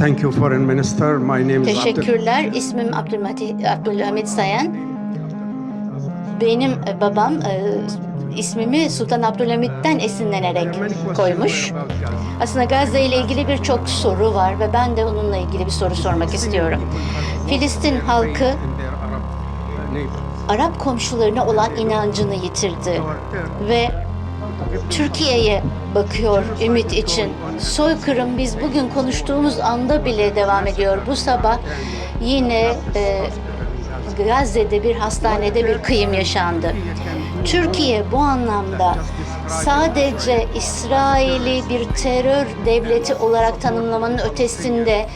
Thank you, Foreign Minister. My name Teşekkürler. İsmim Abdülhamit, Abdülhamit Sayan. Benim e, babam e, ismimi Sultan Abdülhamit'ten esinlenerek koymuş. Aslında Gazze ile ilgili birçok soru var ve ben de onunla ilgili bir soru sormak istiyorum. Filistin halkı Arap komşularına olan inancını yitirdi ve Türkiye'ye bakıyor ümit için. Soykırım biz bugün konuştuğumuz anda bile devam ediyor. Bu sabah yine e, Gazze'de bir hastanede bir kıyım yaşandı. Türkiye bu anlamda sadece İsrail'i bir terör devleti olarak tanımlamanın ötesinde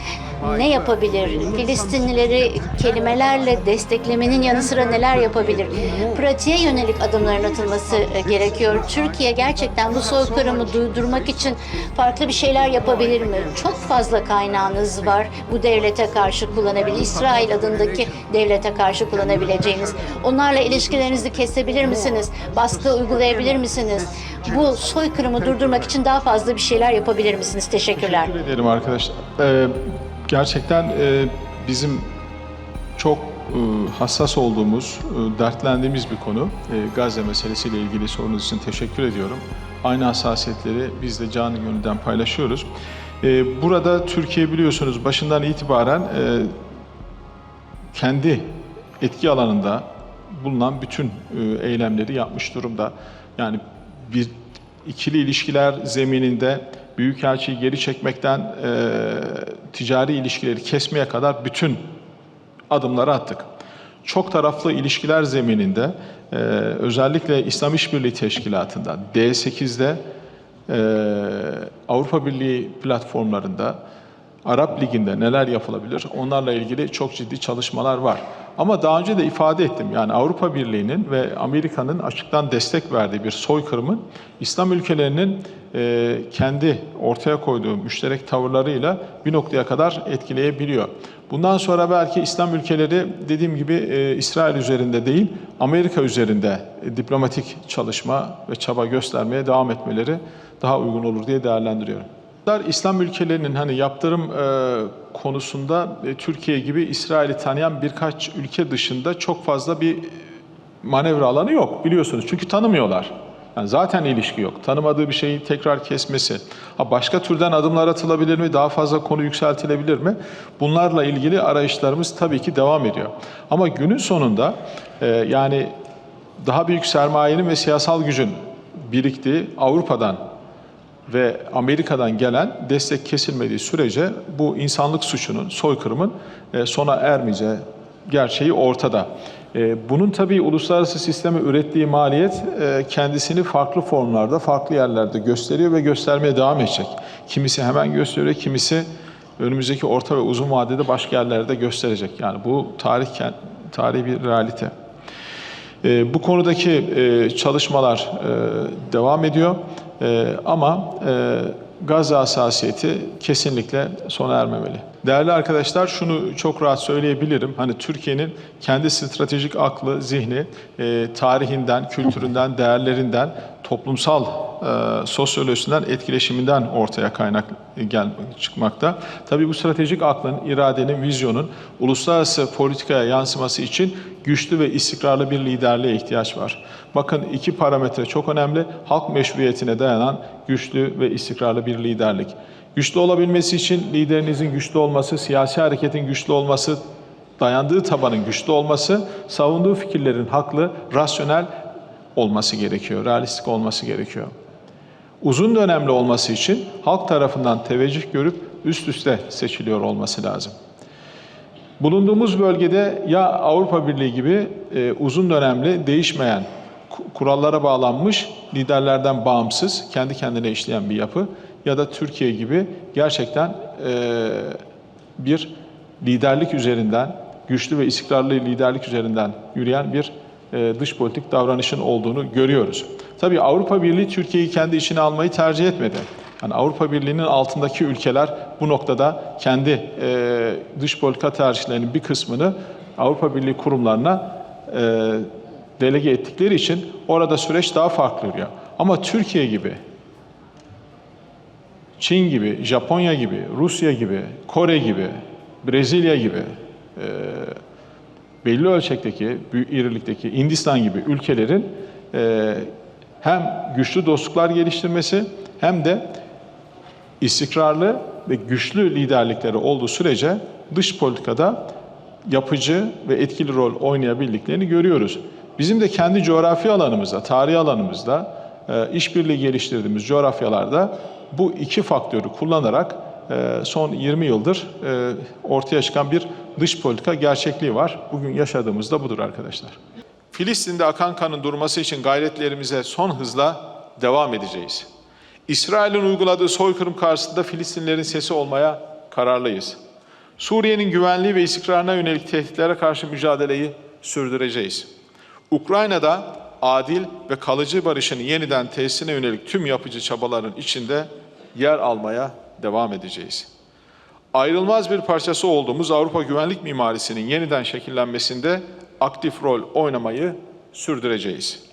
ne yapabilir? Filistinlileri kelimelerle desteklemenin yanı sıra neler yapabilir? Pratiğe yönelik adımların atılması e, gerekiyor. Türkiye gerçekten bu soykırımı durdurmak için farklı bir şeyler yapabilir mi? Çok fazla kaynağınız var bu devlete karşı kullanabilir. İsrail adındaki devlete karşı kullanabileceğiniz. Onlarla ilişkilerinizi kesebilir misiniz? Baskı uygulayabilir misiniz? Bu soykırımı durdurmak için daha fazla bir şeyler yapabilir misiniz? Teşekkürler. Teşekkür ederim arkadaşlar. Ee, gerçekten e, bizim çok e, hassas olduğumuz, e, dertlendiğimiz bir konu. E, Gazze meselesiyle ilgili sorunuz için teşekkür ediyorum. Aynı hassasiyetleri biz de canı gönülden paylaşıyoruz. Burada Türkiye biliyorsunuz başından itibaren kendi etki alanında bulunan bütün eylemleri yapmış durumda. Yani bir ikili ilişkiler zemininde Büyükelçiyi geri çekmekten ticari ilişkileri kesmeye kadar bütün adımları attık. Çok taraflı ilişkiler zemininde e, özellikle İslam İşbirliği Teşkilatı'nda, D8'de, e, Avrupa Birliği platformlarında, Arap Ligi'nde neler yapılabilir? Onlarla ilgili çok ciddi çalışmalar var. Ama daha önce de ifade ettim. Yani Avrupa Birliği'nin ve Amerika'nın açıktan destek verdiği bir soykırımın İslam ülkelerinin e, kendi ortaya koyduğu müşterek tavırlarıyla bir noktaya kadar etkileyebiliyor. Bundan sonra belki İslam ülkeleri dediğim gibi e, İsrail üzerinde değil, Amerika üzerinde e, diplomatik çalışma ve çaba göstermeye devam etmeleri daha uygun olur diye değerlendiriyorum. İslam ülkelerinin hani yaptırım e, konusunda e, Türkiye gibi İsrail'i tanıyan birkaç ülke dışında çok fazla bir manevra alanı yok biliyorsunuz. Çünkü tanımıyorlar. Yani zaten ilişki yok. Tanımadığı bir şeyi tekrar kesmesi. Ha başka türden adımlar atılabilir mi? Daha fazla konu yükseltilebilir mi? Bunlarla ilgili arayışlarımız tabii ki devam ediyor. Ama günün sonunda e, yani daha büyük sermayenin ve siyasal gücün biriktiği Avrupa'dan ve Amerika'dan gelen destek kesilmediği sürece bu insanlık suçunun, soykırımın e, sona ermeyeceği gerçeği ortada. E, Bunun tabii uluslararası sisteme ürettiği maliyet e, kendisini farklı formlarda, farklı yerlerde gösteriyor ve göstermeye devam edecek. Kimisi hemen gösteriyor, kimisi önümüzdeki orta ve uzun vadede başka yerlerde gösterecek. Yani bu tarih tarihi bir realite. Bu konudaki çalışmalar devam ediyor ama e, Gazze hassasiyeti kesinlikle sona ermemeli. Değerli arkadaşlar şunu çok rahat söyleyebilirim. Hani Türkiye'nin kendi stratejik aklı, zihni, e, tarihinden, kültüründen, değerlerinden, toplumsal e, sosyolojisinden, etkileşiminden ortaya kaynak gel çıkmakta. Tabii bu stratejik aklın, iradenin, vizyonun uluslararası politikaya yansıması için güçlü ve istikrarlı bir liderliğe ihtiyaç var. Bakın iki parametre çok önemli. Halk meşruiyetine dayanan güçlü ve istikrarlı bir liderlik. Güçlü olabilmesi için liderinizin güçlü olması, siyasi hareketin güçlü olması, dayandığı tabanın güçlü olması, savunduğu fikirlerin haklı, rasyonel olması gerekiyor, realistik olması gerekiyor. Uzun dönemli olması için halk tarafından teveccüh görüp üst üste seçiliyor olması lazım. Bulunduğumuz bölgede ya Avrupa Birliği gibi e, uzun dönemli değişmeyen kurallara bağlanmış liderlerden bağımsız kendi kendine işleyen bir yapı ya da Türkiye gibi gerçekten e, bir liderlik üzerinden güçlü ve istikrarlı liderlik üzerinden yürüyen bir e, dış politik davranışın olduğunu görüyoruz. Tabii Avrupa Birliği Türkiye'yi kendi içine almayı tercih etmedi. Yani Avrupa Birliği'nin altındaki ülkeler bu noktada kendi e, dış politika tercihlerinin bir kısmını Avrupa Birliği kurumlarına e, delege ettikleri için orada süreç daha farklı yürüyor. Ama Türkiye gibi Çin gibi, Japonya gibi, Rusya gibi, Kore gibi, Brezilya gibi e, belli ölçekteki, irilikteki Hindistan gibi ülkelerin e, hem güçlü dostluklar geliştirmesi hem de istikrarlı ve güçlü liderlikleri olduğu sürece dış politikada yapıcı ve etkili rol oynayabildiklerini görüyoruz. Bizim de kendi coğrafi alanımızda, tarihi alanımızda, işbirliği geliştirdiğimiz coğrafyalarda bu iki faktörü kullanarak e, son 20 yıldır e, ortaya çıkan bir dış politika gerçekliği var. Bugün yaşadığımız da budur arkadaşlar. Filistin'de akan kanın durması için gayretlerimize son hızla devam edeceğiz. İsrail'in uyguladığı soykırım karşısında Filistinlerin sesi olmaya kararlıyız. Suriye'nin güvenliği ve istikrarına yönelik tehditlere karşı mücadeleyi sürdüreceğiz. Ukrayna'da adil ve kalıcı barışın yeniden tesisine yönelik tüm yapıcı çabaların içinde yer almaya devam edeceğiz. Ayrılmaz bir parçası olduğumuz Avrupa güvenlik mimarisinin yeniden şekillenmesinde aktif rol oynamayı sürdüreceğiz.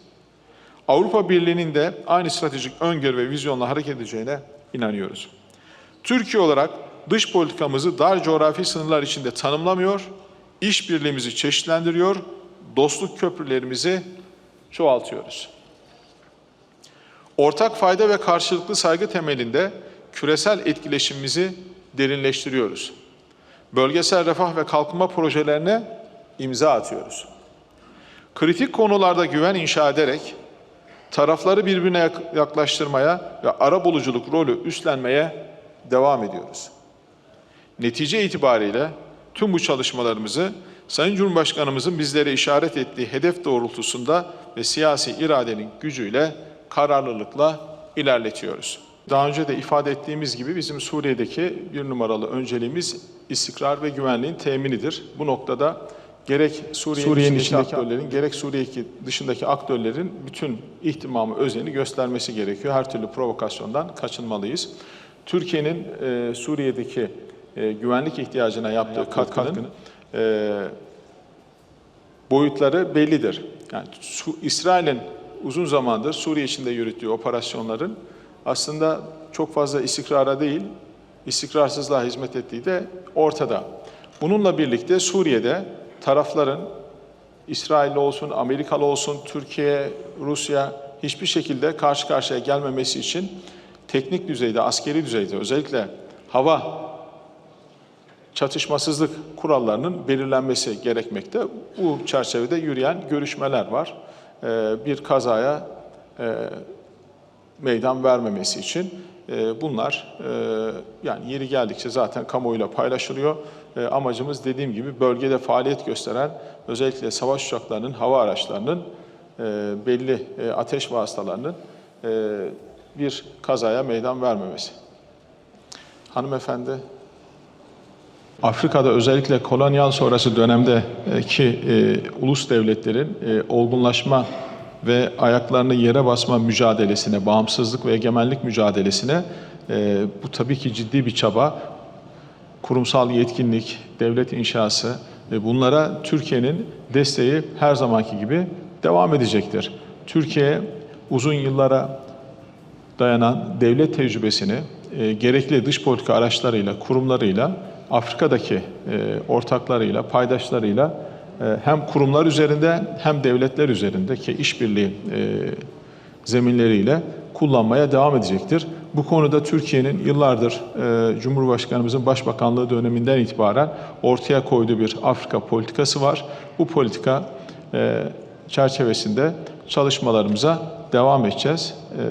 Avrupa Birliği'nin de aynı stratejik öngörü ve vizyonla hareket edeceğine inanıyoruz. Türkiye olarak dış politikamızı dar coğrafi sınırlar içinde tanımlamıyor, işbirliğimizi çeşitlendiriyor, dostluk köprülerimizi çoğaltıyoruz. Ortak fayda ve karşılıklı saygı temelinde küresel etkileşimimizi derinleştiriyoruz. Bölgesel refah ve kalkınma projelerine imza atıyoruz. Kritik konularda güven inşa ederek tarafları birbirine yak- yaklaştırmaya ve ara buluculuk rolü üstlenmeye devam ediyoruz. Netice itibariyle tüm bu çalışmalarımızı Sayın Cumhurbaşkanımızın bizlere işaret ettiği hedef doğrultusunda ve siyasi iradenin gücüyle, kararlılıkla ilerletiyoruz. Daha önce de ifade ettiğimiz gibi bizim Suriye'deki bir numaralı önceliğimiz istikrar ve güvenliğin teminidir. Bu noktada gerek Suriye'nin, Suriye'nin içindeki aktörlerin, gerek Suriye dışındaki aktörlerin bütün ihtimamı, özeni göstermesi gerekiyor. Her türlü provokasyondan kaçınmalıyız. Türkiye'nin e, Suriye'deki e, güvenlik ihtiyacına yaptığı katkının e, boyutları bellidir. Yani İsrail'in uzun zamandır Suriye içinde yürüttüğü operasyonların aslında çok fazla istikrara değil, istikrarsızlığa hizmet ettiği de ortada. Bununla birlikte Suriye'de tarafların İsrailli olsun, Amerikalı olsun, Türkiye, Rusya hiçbir şekilde karşı karşıya gelmemesi için teknik düzeyde, askeri düzeyde özellikle hava çatışmasızlık kurallarının belirlenmesi gerekmekte. Bu çerçevede yürüyen görüşmeler var. Ee, Bir kazaya e, meydan vermemesi için e, bunlar e, yani yeri geldikçe zaten kamuoyuyla paylaşılıyor. Amacımız dediğim gibi bölgede faaliyet gösteren özellikle savaş uçaklarının, hava araçlarının belli ateş vasıtalarının bir kazaya meydan vermemesi. Hanımefendi Afrika'da özellikle kolonyal sonrası dönemdeki e, ulus devletlerin e, olgunlaşma ve ayaklarını yere basma mücadelesine, bağımsızlık ve egemenlik mücadelesine e, bu tabii ki ciddi bir çaba. Kurumsal yetkinlik, devlet inşası ve bunlara Türkiye'nin desteği her zamanki gibi devam edecektir. Türkiye uzun yıllara dayanan devlet tecrübesini e, gerekli dış politika araçlarıyla, kurumlarıyla, Afrika'daki e, ortaklarıyla, paydaşlarıyla e, hem kurumlar üzerinde hem devletler üzerindeki işbirliği e, zeminleriyle kullanmaya devam edecektir. Bu konuda Türkiye'nin yıllardır e, Cumhurbaşkanımızın Başbakanlığı döneminden itibaren ortaya koyduğu bir Afrika politikası var. Bu politika e, çerçevesinde çalışmalarımıza devam edeceğiz. E,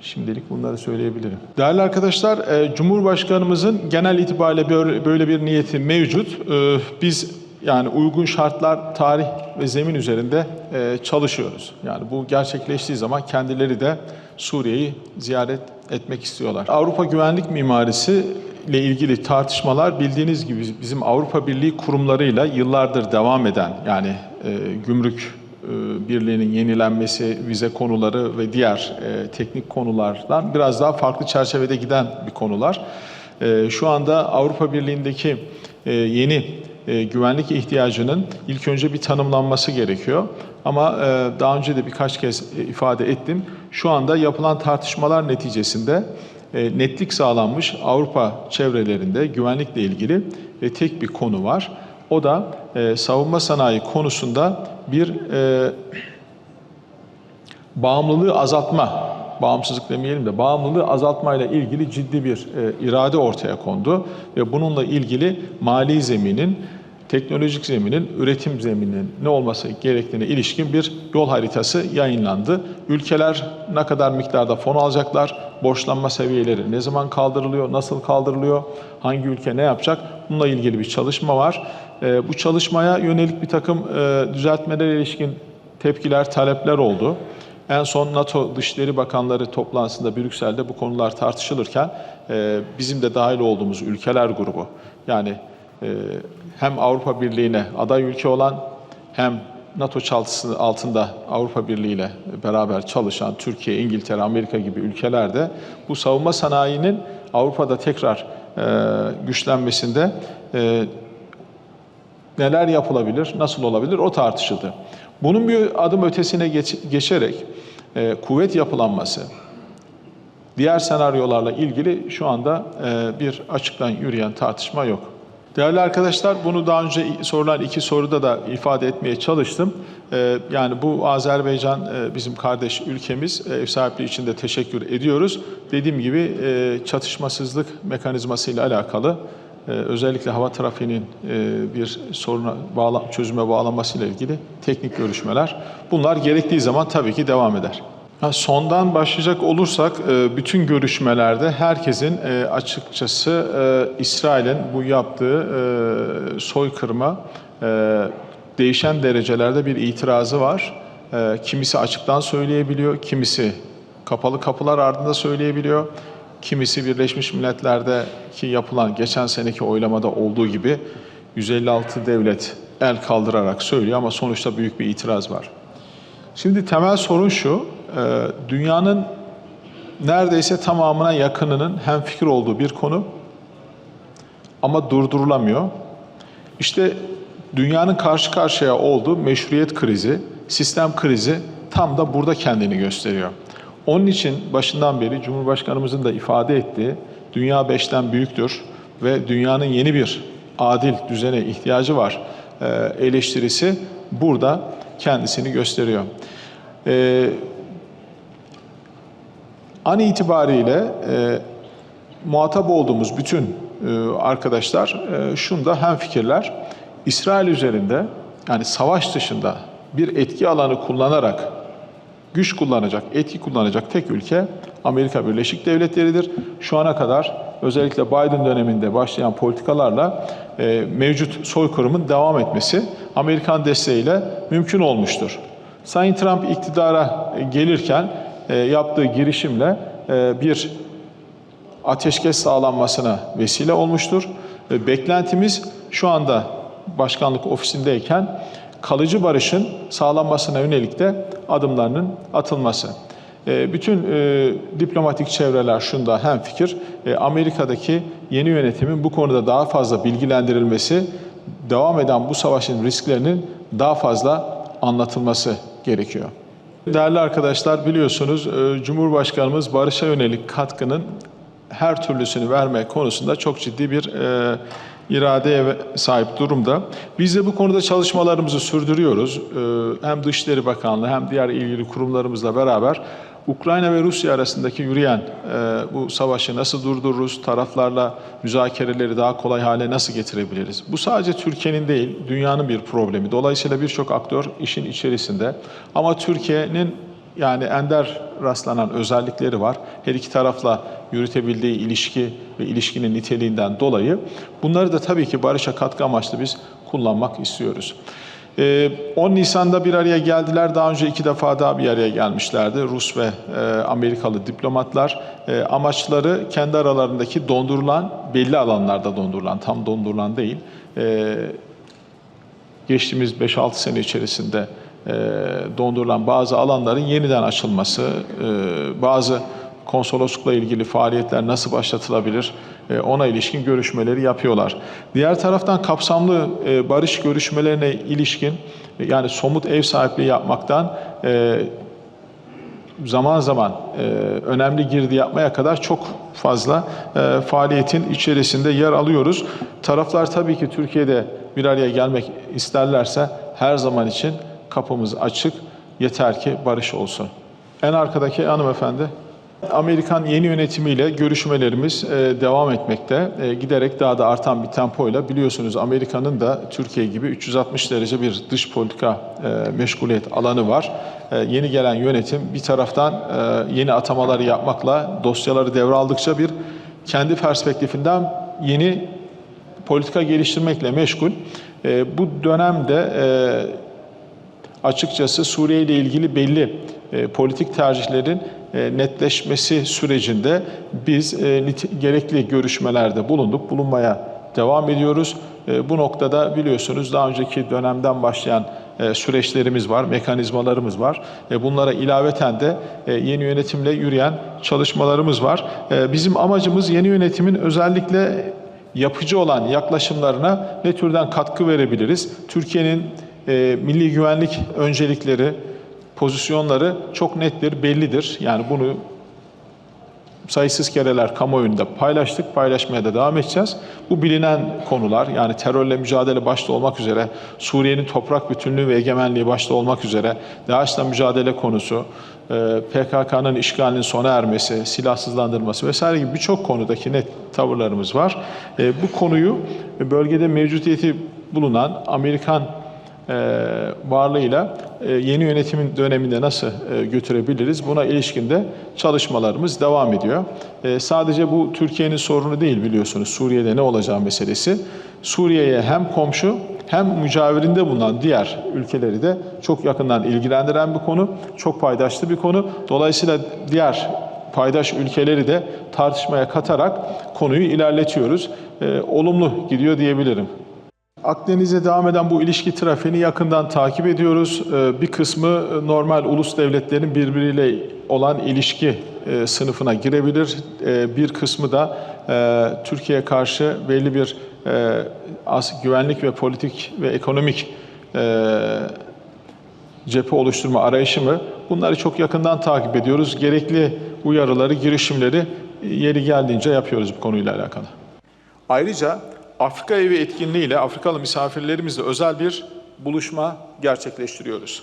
Şimdilik bunları söyleyebilirim. Değerli arkadaşlar, e, Cumhurbaşkanımızın genel itibariyle böyle, bir niyeti mevcut. E, Biz yani uygun şartlar, tarih ve zemin üzerinde e, çalışıyoruz. Yani bu gerçekleştiği zaman kendileri de Suriye'yi ziyaret etmek istiyorlar. Avrupa güvenlik mimarisi ile ilgili tartışmalar bildiğiniz gibi bizim Avrupa Birliği kurumlarıyla yıllardır devam eden yani e, gümrük birliğinin yenilenmesi, vize konuları ve diğer e, teknik konulardan biraz daha farklı çerçevede giden bir konular. E, şu anda Avrupa Birliği'ndeki e, yeni e, güvenlik ihtiyacının ilk önce bir tanımlanması gerekiyor. Ama e, daha önce de birkaç kez e, ifade ettim. Şu anda yapılan tartışmalar neticesinde e, netlik sağlanmış Avrupa çevrelerinde güvenlikle ilgili e, tek bir konu var. O da e, savunma sanayi konusunda bir e, bağımlılığı azaltma, bağımsızlık demeyelim de bağımlılığı azaltmayla ilgili ciddi bir e, irade ortaya kondu ve bununla ilgili mali zeminin, teknolojik zeminin, üretim zemininin ne olması gerektiğine ilişkin bir yol haritası yayınlandı. Ülkeler ne kadar miktarda fon alacaklar, borçlanma seviyeleri ne zaman kaldırılıyor, nasıl kaldırılıyor, hangi ülke ne yapacak bununla ilgili bir çalışma var. E, bu çalışmaya yönelik bir takım e, düzeltmelere ilişkin tepkiler, talepler oldu. En son NATO Dışişleri Bakanları toplantısında Brüksel'de bu konular tartışılırken e, bizim de dahil olduğumuz ülkeler grubu yani e, hem Avrupa Birliği'ne aday ülke olan hem NATO çatısı altında Avrupa Birliği ile beraber çalışan Türkiye, İngiltere, Amerika gibi ülkelerde bu savunma sanayinin Avrupa'da tekrar e, güçlenmesinde e, neler yapılabilir, nasıl olabilir o tartışıldı. Bunun bir adım ötesine geç- geçerek e, kuvvet yapılanması, diğer senaryolarla ilgili şu anda e, bir açıktan yürüyen tartışma yok. Değerli arkadaşlar bunu daha önce sorulan iki soruda da ifade etmeye çalıştım. E, yani bu Azerbaycan e, bizim kardeş ülkemiz e, ev sahipliği için de teşekkür ediyoruz. Dediğim gibi e, çatışmasızlık mekanizması ile alakalı ee, özellikle hava trafiğinin e, bir soruna bağla, çözüme bağlanması ile ilgili teknik görüşmeler. Bunlar gerektiği zaman tabii ki devam eder. Sondan başlayacak olursak e, bütün görüşmelerde herkesin e, açıkçası İsrail'in bu yaptığı soykırıma değişen derecelerde bir itirazı var. Kimisi açıktan söyleyebiliyor, kimisi kapalı kapılar ardında söyleyebiliyor. Kimisi Birleşmiş Milletler'deki yapılan geçen seneki oylamada olduğu gibi 156 devlet el kaldırarak söylüyor ama sonuçta büyük bir itiraz var. Şimdi temel sorun şu, e, dünyanın neredeyse tamamına yakınının hemfikir olduğu bir konu ama durdurulamıyor. İşte dünyanın karşı karşıya olduğu meşruiyet krizi, sistem krizi tam da burada kendini gösteriyor. Onun için başından beri Cumhurbaşkanımızın da ifade ettiği dünya beşten büyüktür ve dünyanın yeni bir adil düzene ihtiyacı var e, eleştirisi burada kendisini gösteriyor. E, an itibariyle e, muhatap olduğumuz bütün e, arkadaşlar e, şunda hemfikirler. İsrail üzerinde yani savaş dışında bir etki alanı kullanarak güç kullanacak, etki kullanacak tek ülke Amerika Birleşik Devletleri'dir. Şu ana kadar özellikle Biden döneminde başlayan politikalarla e, mevcut soykırımın devam etmesi Amerikan desteğiyle mümkün olmuştur. Sayın Trump iktidara gelirken e, yaptığı girişimle e, bir ateşkes sağlanmasına vesile olmuştur. E, beklentimiz şu anda başkanlık ofisindeyken kalıcı barışın sağlanmasına yönelik de adımlarının atılması. E, bütün e, diplomatik çevreler şunda hemfikir. E, Amerika'daki yeni yönetimin bu konuda daha fazla bilgilendirilmesi, devam eden bu savaşın risklerinin daha fazla anlatılması gerekiyor. Değerli arkadaşlar biliyorsunuz e, Cumhurbaşkanımız barışa yönelik katkının her türlüsünü verme konusunda çok ciddi bir e, iradeye sahip durumda. Biz de bu konuda çalışmalarımızı sürdürüyoruz. E, hem Dışişleri Bakanlığı hem diğer ilgili kurumlarımızla beraber Ukrayna ve Rusya arasındaki yürüyen e, bu savaşı nasıl durdururuz, taraflarla müzakereleri daha kolay hale nasıl getirebiliriz? Bu sadece Türkiye'nin değil, dünyanın bir problemi. Dolayısıyla birçok aktör işin içerisinde. Ama Türkiye'nin yani ender rastlanan özellikleri var. Her iki tarafla yürütebildiği ilişki ve ilişkinin niteliğinden dolayı bunları da tabii ki barışa katkı amaçlı biz kullanmak istiyoruz. Ee, 10 Nisan'da bir araya geldiler. Daha önce iki defa daha bir araya gelmişlerdi. Rus ve e, Amerikalı diplomatlar. E, amaçları kendi aralarındaki dondurulan, belli alanlarda dondurulan, tam dondurulan değil, e, geçtiğimiz 5-6 sene içerisinde dondurulan bazı alanların yeniden açılması, e, bazı konsoloslukla ilgili faaliyetler nasıl başlatılabilir e, ona ilişkin görüşmeleri yapıyorlar. Diğer taraftan kapsamlı barış görüşmelerine ilişkin yani somut ev sahipliği yapmaktan zaman zaman önemli girdi yapmaya kadar çok fazla faaliyetin içerisinde yer alıyoruz. Taraflar tabii ki Türkiye'de bir araya gelmek isterlerse her zaman için kapımız açık. Yeter ki barış olsun. En arkadaki hanımefendi. Amerikan yeni yönetimiyle görüşmelerimiz e, devam etmekte. E, giderek daha da artan bir tempoyla biliyorsunuz Amerika'nın da Türkiye gibi 360 derece bir dış politika e, meşguliyet alanı var. Yeni gelen yönetim bir taraftan yeni atamaları yapmakla dosyaları devraldıkça bir kendi perspektifinden yeni politika geliştirmekle meşgul. Bu dönemde açıkçası Suriye ile ilgili belli e, politik tercihlerin e, netleşmesi sürecinde biz e, gerekli görüşmelerde bulunduk, bulunmaya devam ediyoruz. E, bu noktada biliyorsunuz daha önceki dönemden başlayan e, süreçlerimiz var, mekanizmalarımız var. E, bunlara ilaveten de e, yeni yönetimle yürüyen çalışmalarımız var. E, bizim amacımız yeni yönetimin özellikle yapıcı olan yaklaşımlarına ne türden katkı verebiliriz? Türkiye'nin e, milli güvenlik öncelikleri, pozisyonları çok nettir, bellidir. Yani bunu sayısız kereler kamuoyunda paylaştık, paylaşmaya da devam edeceğiz. Bu bilinen konular yani terörle mücadele başta olmak üzere, Suriye'nin toprak bütünlüğü ve egemenliği başta olmak üzere, DAEŞ'la mücadele konusu, e, PKK'nın işgalinin sona ermesi, silahsızlandırması vesaire gibi birçok konudaki net tavırlarımız var. E, Bu konuyu bölgede mevcudiyeti bulunan Amerikan varlığıyla e, yeni yönetimin döneminde nasıl e, götürebiliriz? Buna ilişkin de çalışmalarımız devam ediyor. E, Sadece bu Türkiye'nin sorunu değil biliyorsunuz Suriye'de ne olacağı meselesi. Suriye'ye hem komşu hem mücavirinde bulunan diğer ülkeleri de çok yakından ilgilendiren bir konu, çok paydaşlı bir konu. Dolayısıyla diğer paydaş ülkeleri de tartışmaya katarak konuyu ilerletiyoruz. E, Olumlu gidiyor diyebilirim. Akdeniz'e devam eden bu ilişki trafiğini yakından takip ediyoruz. Ee, Bir kısmı e, normal ulus devletlerin birbiriyle olan ilişki e, sınıfına girebilir. Ee, Bir kısmı da e, Türkiye'ye karşı belli bir güvenlik ve politik ve ekonomik cephe oluşturma arayışı mı? Bunları çok yakından takip ediyoruz. Gerekli uyarıları, girişimleri yeri geldiğince yapıyoruz bu konuyla alakalı. Ayrıca Afrika Evi etkinliğiyle Afrikalı misafirlerimizle özel bir buluşma gerçekleştiriyoruz.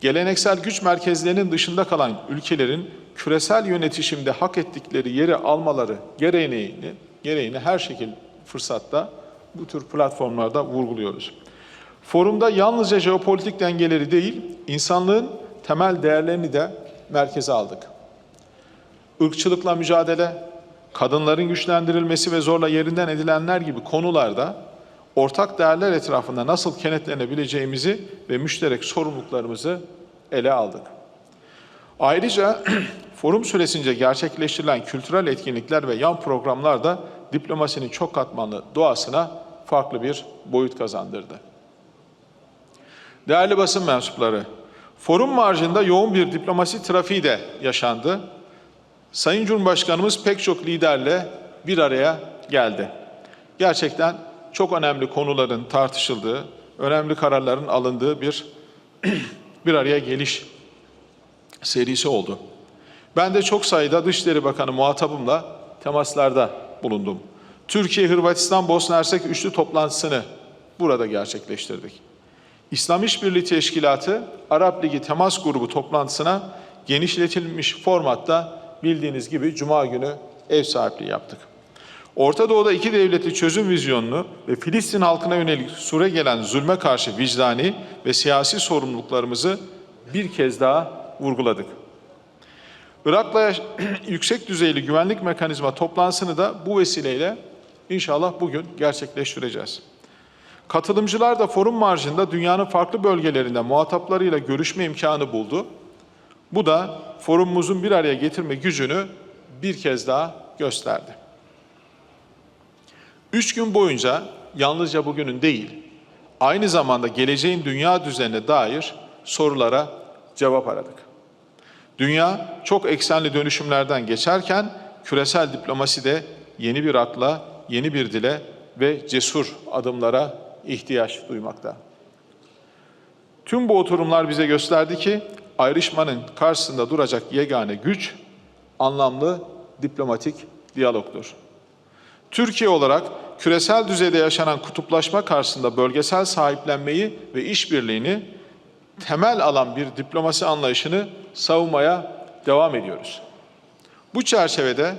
Geleneksel güç merkezlerinin dışında kalan ülkelerin küresel yönetişimde hak ettikleri yeri almaları gereğini, gereğini her şekil fırsatta bu tür platformlarda vurguluyoruz. Forumda yalnızca jeopolitik dengeleri değil, insanlığın temel değerlerini de merkeze aldık. Irkçılıkla mücadele, kadınların güçlendirilmesi ve zorla yerinden edilenler gibi konularda ortak değerler etrafında nasıl kenetlenebileceğimizi ve müşterek sorumluluklarımızı ele aldık. Ayrıca forum süresince gerçekleştirilen kültürel etkinlikler ve yan programlar da diplomasinin çok katmanlı doğasına farklı bir boyut kazandırdı. Değerli basın mensupları, forum marjında yoğun bir diplomasi trafiği de yaşandı. Sayın Cumhurbaşkanımız pek çok liderle bir araya geldi. Gerçekten çok önemli konuların tartışıldığı, önemli kararların alındığı bir bir araya geliş serisi oldu. Ben de çok sayıda Dışişleri Bakanı muhatabımla temaslarda bulundum. Türkiye, Hırvatistan, Bosna Hersek üçlü toplantısını burada gerçekleştirdik. İslam İşbirliği Teşkilatı Arap Ligi Temas Grubu toplantısına genişletilmiş formatta bildiğiniz gibi Cuma günü ev sahipliği yaptık. Orta Doğu'da iki devletli çözüm vizyonunu ve Filistin halkına yönelik süre gelen zulme karşı vicdani ve siyasi sorumluluklarımızı bir kez daha vurguladık. Irak'la yüksek düzeyli güvenlik mekanizma toplantısını da bu vesileyle inşallah bugün gerçekleştireceğiz. Katılımcılar da forum marjında dünyanın farklı bölgelerinde muhataplarıyla görüşme imkanı buldu. Bu da forumumuzun bir araya getirme gücünü bir kez daha gösterdi. Üç gün boyunca yalnızca bugünün değil, aynı zamanda geleceğin dünya düzenine dair sorulara cevap aradık. Dünya çok eksenli dönüşümlerden geçerken küresel diplomasi de yeni bir akla, yeni bir dile ve cesur adımlara ihtiyaç duymakta. Tüm bu oturumlar bize gösterdi ki ayrışmanın karşısında duracak yegane güç anlamlı diplomatik diyalogdur. Türkiye olarak küresel düzeyde yaşanan kutuplaşma karşısında bölgesel sahiplenmeyi ve işbirliğini temel alan bir diplomasi anlayışını savunmaya devam ediyoruz. Bu çerçevede